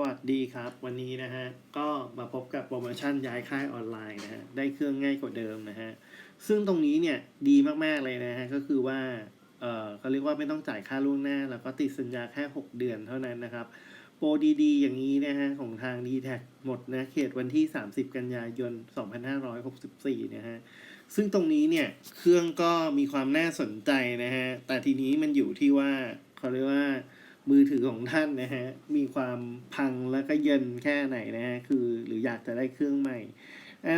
วัสดีครับวันนี้นะฮะก็มาพบกับโปรโมชั่นย้ายค่ายออนไลน์นะฮะได้เครื่องง่ายกว่าเดิมนะฮะซึ่งตรงนี้เนี่ยดีมากๆเลยนะฮะก็คือว่า เออเขาเรียกว่าไม่ต้องจ่ายค่าล่วงหน้า แล้วก็ติดสัญญาแค่ 6 เดือนเท่านั้นนะครับ โปรดีๆ อย่างนี้นะฮะของทาง d t แทหมดนะเขตวันที่ 30 กันยายน 2564 นะฮะซึ่งตรงนี้เนี่ยเครื่องก็มีความน่าสนใจนะฮะแต่ทีนี้มันอยู่ที่ว่าเขาเรียกว่ามือถือของท่านนะฮะมีความพังแล้วก็เย็นแค่ไหนนะฮะคือหรืออยากจะได้เครื่องใหม่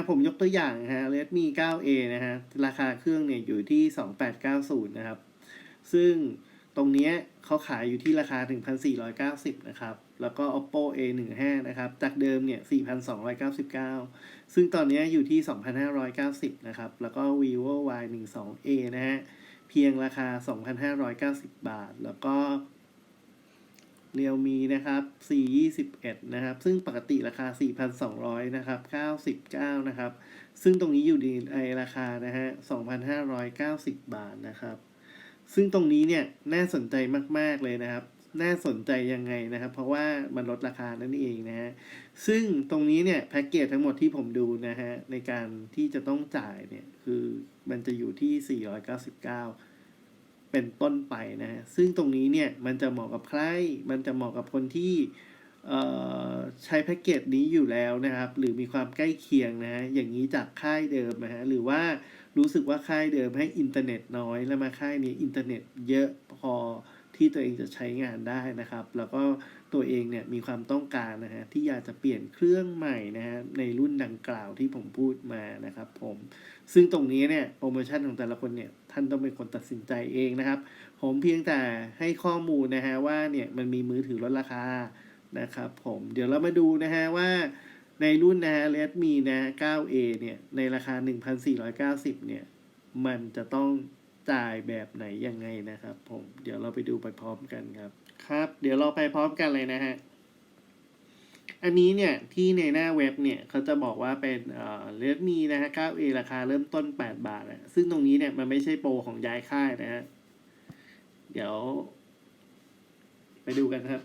ผมยกตัวอย่างนะฮะ Redmi 9A นะฮะราคาเครื่องเนี่ยอยู่ที่ 2890 นะครับ ซึ่งตรงนี้เขาขายอยู่ที่ราคา 1,490 นะครับ แล้วก็ Oppo A15 นะครับ จากเดิมเนี่ย 4,299 ซึ่งตอนนี้อยู่ที่ 2,590 นะครับ แล้วก็ vivo Y12A นะฮะ เพียงราคา 2,590 บาท แล้วก็เรียวมีนะครับ 421 นะครับ ซึ่งปกติราคา 4,200 นะครับ 99 นะครับ ซึ่งตรงนี้อยู่ในราคานะฮะ 2,590 บาทนะครับ ซึ่งตรงนี้เนี่ยน่าสนใจมาก ๆ เลยนะครับ น่าสนใจยังไงนะครับ เพราะว่ามันลดราคานั่นเองนะฮะ ซึ่งตรงนี้เนี่ยแพ็กเกจทั้งหมดที่ผมดูนะฮะในการที่จะต้องจ่ายเนี่ยคือมันจะอยู่ที่ 499 เป็นต้นไปนะฮะ ซึ่งตรงนี้เนี่ยมันจะเหมาะกับใคร มันจะเหมาะกับคนที่ ใช้แพ็กเกจนี้อยู่แล้วนะครับ หรือมีความใกล้เคียงนะฮะอย่างนี้จากค่ายเดิมนะฮะหรือว่ารู้สึกว่าค่ายเดิมให้อินเทอร์เน็ตน้อย แล้วมาค่ายนี้อินเทอร์เน็ตเยอะพอที่ตัวเองจะใช้งานได้นะครับ แล้วก็ตัวเองเนี่ยมีความต้องการนะฮะที่อยากจะเปลี่ยนเครื่องใหม่นะฮะในรุ่นดังกล่าวที่ผมพูดมานะครับผมซึ่งตรงนี้เนี่ยโปรโมชั่นของแต่ละคนเนี่ยท่านต้องเป็นคนตัดสินใจเองนะครับ ผมเพียงแต่ให้ข้อมูลนะฮะว่าเนี่ยมันมีมือถือลดราคา นะครับผมเดี๋ยวเรามาดูนะฮะว่าในรุ่นนะฮะ Redmi นะ 9A เนี่ย ในราคา 1,490 เนี่ย มันจะต้องจ่ายแบบไหนยังไงนะครับผม เดี๋ยวเราไปดูไปพร้อมกันครับ ครับ เดี๋ยวเราไปพร้อมกันเลยนะฮะ อันนี้เนี่ยที่ในหน้าเว็บเนี่ยเขาจะบอกว่าเป็นเอ่อ Redmi นะฮะ 9A ราคาเริ่มต้น 8 บาทอะซึ่งตรงนี้เนี่ยมันไม่ใช่โปรของย้ายค่ายนะฮะ เดี๋ยว ไปดูกันครับ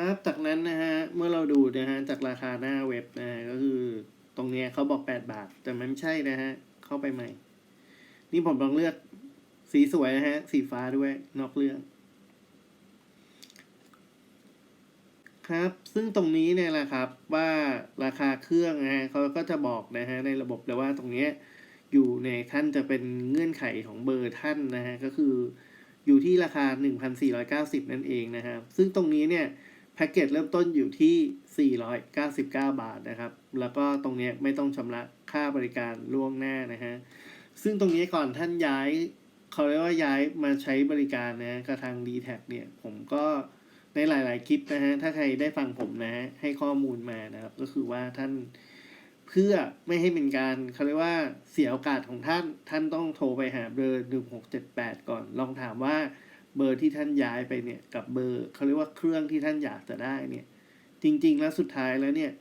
ครับจากนั้นนะฮะเมื่อเราดูนะฮะจากราคาหน้าเว็บนะฮะก็คือตรงเนี้ยเขาบอก 8 บาท แต่มันไม่ใช่นะฮะเข้าไปใหม่ นี่ผมลองเลือกสีสวยนะฮะ สีฟ้าด้วยนอกเรื่อง ครับ ซึ่งตรงนี้เนี่ยแหละครับว่าราคาเครื่องนะฮะเขาก็จะบอกนะฮะในระบบเลยว่าตรงเนี้ยอยู่ในท่านจะเป็นเงื่อนไขของเบอร์ท่านนะฮะก็คืออยู่ที่ราคา 1,490 นั่นเองนะครับ ซึ่งตรงนี้เนี่ย พ็กเกจเริ่มต้นอยู่ที่ 499 บาทนะครับ แล้วก็ตรงนี้ไม่ต้องชำระค่าบริการล่วงหน้านะฮะ ซึ่งตรงนี้ก่อนท่านย้ายเขาเรียกว่าย้ายมาใช้บริการนะกับทาง d t แทเนี่ย ผมก็ในหลาย ๆ คลิปนะฮะ ถ้าใครได้ฟังผมนะฮะ ให้ข้อมูลมานะครับ ก็คือว่าท่านเพื่อไม่ให้เป็นการเขาเรียกว่าเสียโอกาสของท่าน ท่านต้องโทรไปหาเบอร์หนึ่งหกเจ็ดแปดก่อน ลองถามว่า เบอร์ที่ท่านย้ายไปเนี่ยกับเบอร์เขาเรียกว่าเครื่องที่ท่านอยากจะได้เนี่ย จริง ๆ แล้วสุดท้ายแล้วเนี่ย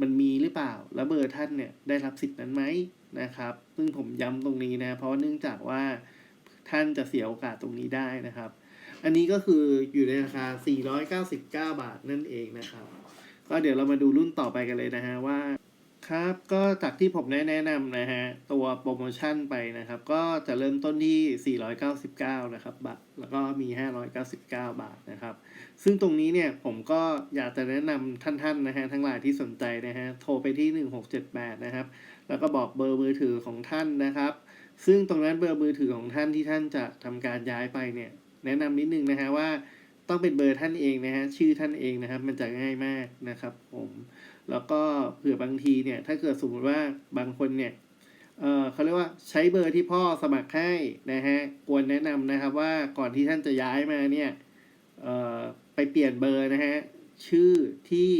มันมีหรือเปล่า แล้วเบอร์ท่านเนี่ยได้รับสิทธิ์นั้นไหมนะครับ ซึ่งผมย้ำตรงนี้นะ เพราะว่าเนื่องจากว่าท่านจะเสียโอกาสตรงนี้ได้นะครับ อันนี้ก็คืออยู่ในราคา 499 บาทนั่นเองนะครับ ก็เดี๋ยวเรามาดูรุ่นต่อไปกันเลยนะฮะว่า ครับก็จากที่ผมได้แนะนำนะฮะ ตัวโปรโมชั่นไปนะครับ ก็จะเริ่มต้นที่ 499 นะครับบาทแล้วก็มี 599 บาทนะครับ ซึ่งตรงนี้เนี่ยผมก็อยากจะแนะนำท่านๆนะฮะทั้งหลายที่สนใจนะฮะ โทรไปที่ 1678 นะครับ แล้วก็บอกเบอร์มือถือของท่านนะครับ ซึ่งตรงนั้นเบอร์มือถือของท่านที่ท่านจะทำการย้ายไปเนี่ย แนะนำนิดนึงนะฮะว่าต้องเป็นเบอร์ท่านเองนะฮะชื่อท่านเองนะครับ มันจะง่ายมากนะครับผม แล้วก็เผื่อบางทีเนี่ย ถ้าเกิดสมมติว่าบางคนเนี่ยเออเขาเรียกว่าใช้เบอร์ที่พ่อสมัครให้นะฮะควรแนะนำนะครับว่าก่อนที่ท่านจะย้ายมาเนี่ยเออไปเปลี่ยนเบอร์นะฮะชื่อที่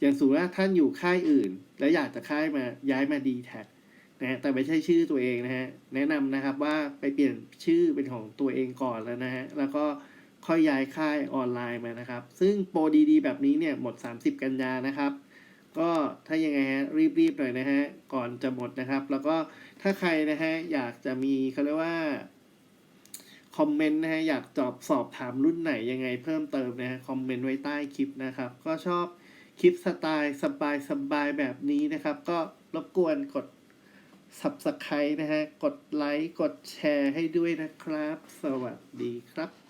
อย่างสมมติว่าท่านอยู่ค่ายอื่น แล้วอยากจะค่ายมาย้ายมา d t แท็นะฮะแต่ไม่ใช่ชื่อตัวเองนะฮะแนะนำนะครับว่าไปเปลี่ยนชื่อเป็นของตัวเองก่อนแล้วนะฮะแล้วก็ค่อยย้ายค่ายออนไลน์มานะครับ ซึ่งโปรดีๆ แบบนี้เนี่ยหมด 30 กันยานะครับ ก็ถ้ายังไงฮะรีบๆหน่อยนะฮะก่อนจะหมดนะครับ แล้วก็ถ้าใครนะฮะอยากจะมีเขาเรียกว่าคอมเมนต์นะฮะอยากจอบสอบถามรุ่นไหนยังไงเพิ่มเติมนะฮะคอมเมนต์ไว้ใต้คลิปนะครับ ก็ชอบคลิปสไตล์สบายสบายๆแบบนี้นะครับ ก็รบกวนกด subscribe นะฮะ กดไลค์ กดแชร์ให้ด้วยนะครับ สวัสดีครับ